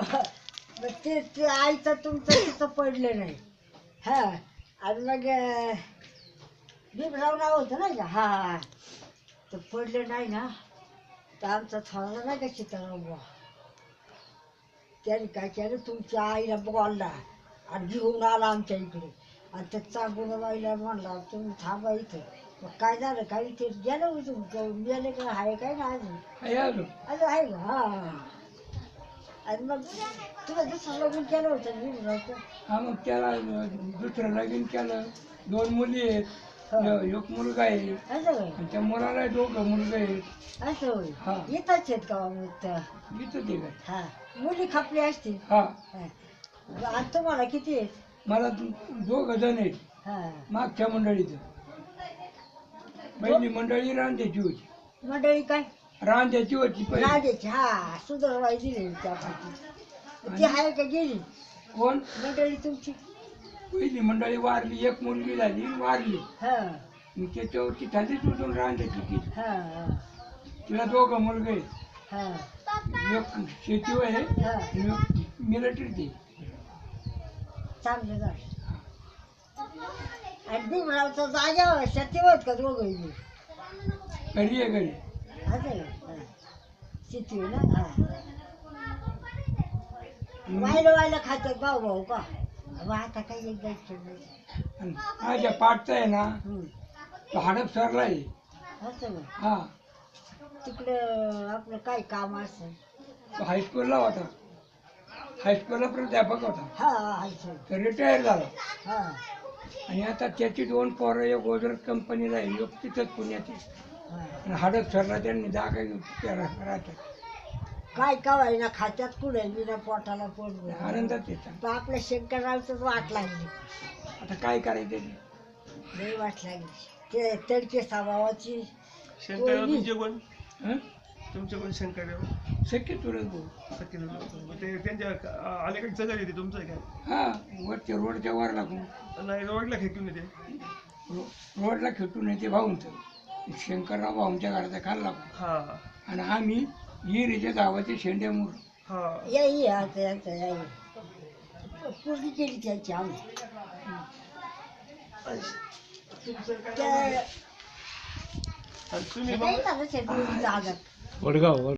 मग ते ते आईचं तुमचं तिथं पडलं नाही. हा आणि मग भीमराव नाव होतं नाही का? हा हा तर पडलं नाही ना. तर आमचा थोडा नाही का चित्राव बुवा त्याने काय केलं? तुमच्या आईला बोलला आणि घेऊन आला आमच्या इकडे. आणि ते चांगलं बाईला म्हणला तुम्ही थांबा इथं. मग काय झालं? काय इथे गेलं होतं गेले का? आहे काय ना अजून? आहे अजून. आहे का? हा. आणि मग तुला दुसरं लग्न केलं होतं हा मग त्याला दुसरं लगीन केलं. दोन मुली आहेत. एक मुलगा आहे. असं होय. आणि त्या मुलाला दोघं मुलगा आहेत. असं होय. हा. येतच आहेत का मग तर इथं ते काय? हा. मुली खपली असतील. हा. हा. आणि तुम्हाला किती आहेत? मला दो- दोघं जण आहेत. हा. मागच्या मंडळीचं. पहिली मंडळी रांध्याची होती. मंडळी काय? रांध्याची होती पहिली राजाची हा सुधरवाई दिली त्यापैकी ती आहे का गेली? कोण? मंडळी तुमची. पहिली मंडळी वारली एक मुलगी झाली वारली. हा. मग त्याच्यावरती खालीच उठून रांध्याची केली. हा हा. तिला दोघं मुलगे हा. एक शेतीवर आहे हा. आणि एक मिलिटरीत आहे चांगलं झालं. आणि भीमरावचा जाग्यावर शेतीवर का दोघं? घरी आहे घरी. असं. शेती ना हा. वायला वायला खातात भाऊ भाऊ का? आता काही आणि माझ्या पाठचा आहे ना हम्म. तो हडप सरला आहे. असं? हा. तिकडं आपलं काय काम असेल? तो हायस्कूलला होता. हायस्कूलला प्राध्यापक होता. हा असं रिटायर झाला. हा. आणि आता त्याची दोन पोरं एक कंपनीला आहे. एक तिथंच पुण्यात आहे. आणि हडप सरला त्यांनी जागा घेऊन त्या रा- राहतात. काय काय ना खात्यात कुठे बिना पोटाला पोट. आनंदात येतात. पण आपल्या शंकररावच वाट लागली. आता काय करायचं ते? लई वाट लागली. ते तडके स्वभावाची शंकरराव पोरगी. तुमचे कोण? हं? तुमचे कोण शंकरराव? शक्य तुरंत लोक. ते त्यांच्या येते तुमचं काय? हा वरच्या रोडच्या वर लागून नाही रोडला खेकून येते. रो रोडला खेटून येते भाऊंचं. शंकरराव भाऊंच्या घराचा खाल लागून हा. आणि आम्ही हिरीच्या गावाचे हा. याई आता याई पूर्ण केली त्याची आम्ही. तुमचं काय त्या- आणि तुम्ही नाही ना शेतकरी जागा. वडगाव.